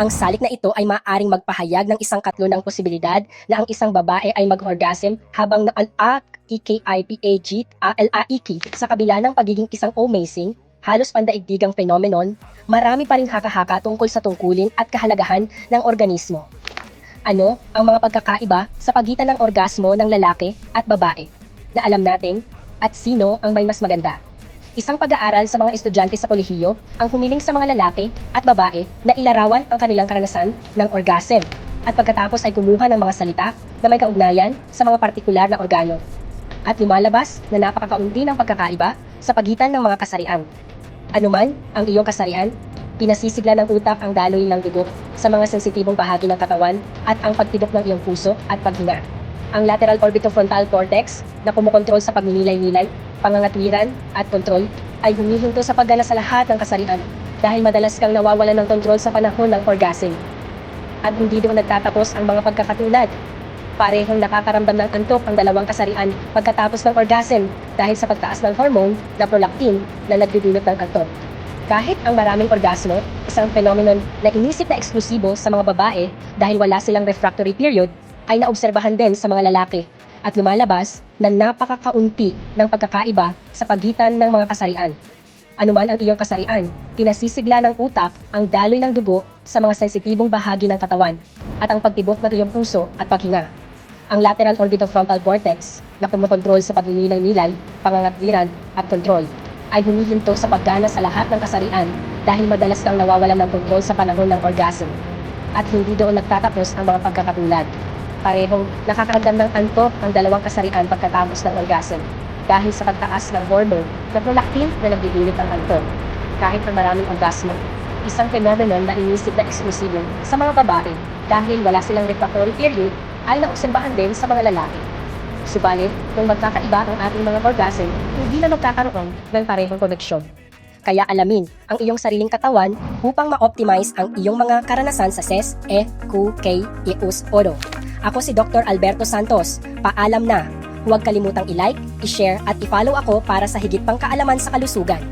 Ang salik na ito ay maaaring magpahayag ng isang katlo ng posibilidad na ang isang babae ay mag-orgasm habang naan-ak EKIPAG ALAIK sa kabila ng pagiging isang amazing, halos pandaigdigang phenomenon, marami pa rin haka-haka tungkol sa tungkulin at kahalagahan ng organismo. Ano ang mga pagkakaiba sa pagitan ng orgasmo ng lalaki at babae na alam natin at sino ang may mas maganda? Isang pag-aaral sa mga estudyante sa kolehiyo ang humiling sa mga lalaki at babae na ilarawan ang kanilang karanasan ng orgasm at pagkatapos ay kumuha ng mga salita na may kaugnayan sa mga partikular na organo. At lumalabas na napakakaunti ng pagkakaiba sa pagitan ng mga kasarian. Anuman ang iyong kasarian, pinasisigla ng utak ang daloy ng dugo sa mga sensitibong bahagi ng katawan at ang pagtibok ng iyong puso at paghinga. Ang lateral orbitofrontal cortex na kumukontrol sa pagninilay-nilay, pangangatwiran at kontrol ay humihinto sa paggana sa lahat ng kasarian dahil madalas kang nawawalan ng kontrol sa panahon ng orgasm. At hindi doon nagtatapos ang mga pagkakatulad. Parehong nakakaramdam ng antok ang dalawang kasarian pagkatapos ng orgasm dahil sa pagtaas ng hormone na prolactin na nagdudulot ng antok. Kahit ang maraming orgasmo, isang phenomenon na inisip na eksklusibo sa mga babae dahil wala silang refractory period, ay naobserbahan din sa mga lalaki at lumalabas na napakakaunti ng pagkakaiba sa pagitan ng mga kasarian. Anuman ang iyong kasarian, pinasisigla ng utak ang daloy ng dugo sa mga sensitibong bahagi ng katawan at ang pagtibok ng iyong puso at paghinga. Ang lateral orbitofrontal cortex na kumokontrol sa pagninilay-nilay, pangangatwiran at kontrol ay humihinto sa paggana sa lahat ng kasarian dahil madalas kang nawawalan ng kontrol sa panahon ng orgasm. At hindi doon nagtatapos ang mga pagkakatulad. Parehong nakakaramdam ng antok ang dalawang kasarian pagkatapos ng orgasm dahil sa pagtaas ng hormone na prolactin na nagdudulot ng antok. Kahit ang maraming orgasmo, isang phenomenon na inisip na eksklusibo sa mga babae dahil wala silang refractory period ay naobserbahan din sa mga lalaki. Subalit, kung magkakaiba ang ating mga orgasm, hindi na magkakaroon ng parehong koneksyon. Kaya alamin ang iyong sariling katawan upang ma-optimize ang iyong mga karanasan sa SES, E, Q, K, Ius, Oro. Ako si Dr. Alberto Santos. Paalam na. Huwag kalimutang i-like, i-share at i-follow ako para sa higit pang kaalaman sa kalusugan.